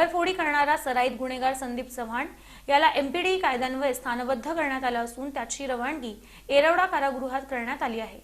घरफोडी करणारा सराईत गुन्हेगार संदीप चव्हाण याला एमपीडी कायद्यान्वये स्थानबद्ध करण्यात आलं असून त्याची रवानगी येरवडा कारागृहात करण्यात आली आहे.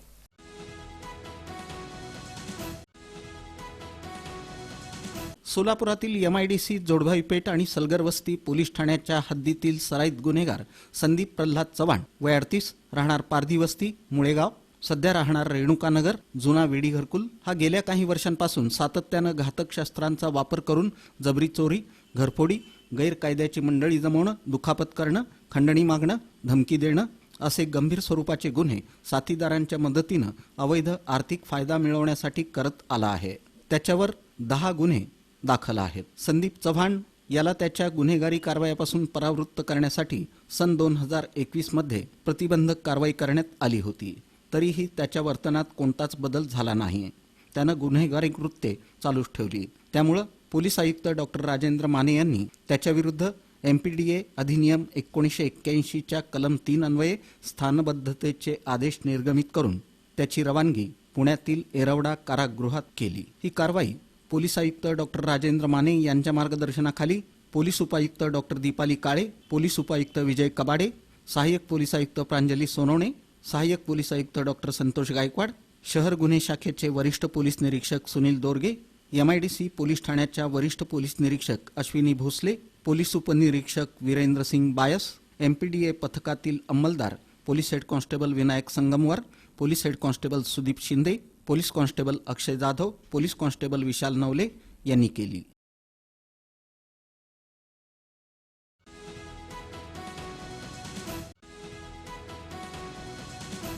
सोलापुरातील एमआयडीसी जोडभाई पेठ आणि सलगरवस्ती पोलीस ठाण्याच्या हद्दीतील सराईत गुन्हेगार संदीप प्रल्हाद चव्हाण वय अडतीस राहणार पारधी वस्ती मुळेगाव. सध्या राहणार रेणुकानगर जुना वेडी घरकुल. हा गेल्या काही वर्षांपासून सातत्यानं घातक शस्त्रांचा वापर करून जबरी चोरी घरफोडी गैरकायद्याची मंडळी जमवणं दुखापत करणं खंडणी मागणं धमकी देणं असे गंभीर स्वरूपाचे गुन्हे साथीदारांच्या मदतीनं अवैध आर्थिक फायदा मिळवण्यासाठी करत आला आहे. त्याच्यावर दहा गुन्हे दाखल आहेत. संदीप चव्हाण याला त्याच्या गुन्हेगारी कारवायापासून परावृत्त करण्यासाठी सन दोन हजार एकवीसमध्ये प्रतिबंधक कारवाई करण्यात आली होती. तरीही त्याच्या वर्तनात कोणताच बदल झाला नाही. त्यानं गुन्हेगारी कृत्ये चालूच ठेवली. त्यामुळं पोलीस आयुक्त डॉक्टर राजेंद्र माने यांनी त्याच्याविरुद्ध ए अधिनियम एकोणीसशे एक्क्याऐंशीच्या कलम तीन अन्वये स्थानबद्धतेचे आदेश निर्गमित करून त्याची रवानगी पुण्यातील एरवडा कारागृहात केली. ही कारवाई पोलीस आयुक्त डॉक्टर राजेंद्र माने यांच्या मार्गदर्शनाखाली पोलीस उपायुक्त डॉक्टर दीपाली काळे पोलीस उपायुक्त विजय कबाडे सहाय्यक पोलीस आयुक्त प्रांजली सोनवणे सहाय्यक पोलीस आयुक्त डॉक्टर संतोष गायकवाड शहर गुन्हे शाखेचे वरिष्ठ पोलीस निरीक्षक सुनील दोरगे एमआयडीसी पोलीस ठाण्याच्या वरिष्ठ पोलीस निरीक्षक अश्विनी भोसले पोलीस उपनिरीक्षक वीरेंद्र सिंग बायस एमपीडीए पथकातील अंमलदार police head constable Vinayak Sangamwar police head constable Sudeep Shinde police constable Akshay Jadhav police constable Vishal Navale यांनी केली.